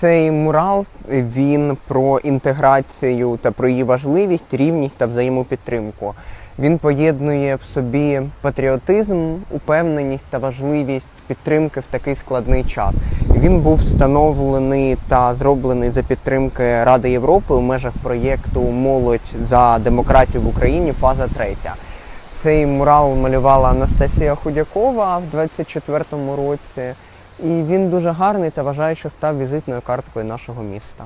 Цей мурал він про інтеграцію та про її важливість, рівність та взаємопідтримку. Він поєднує в собі патріотизм, упевненість та важливість підтримки в такий складний час. Він був встановлений та зроблений за підтримки Ради Європи у межах проєкту Молодь за демократію в Україні. Фаза третя. Цей мурал малювала Анастасія Худякова в 24-му році. І він дуже гарний та вважаю, що став візитною карткою нашого міста.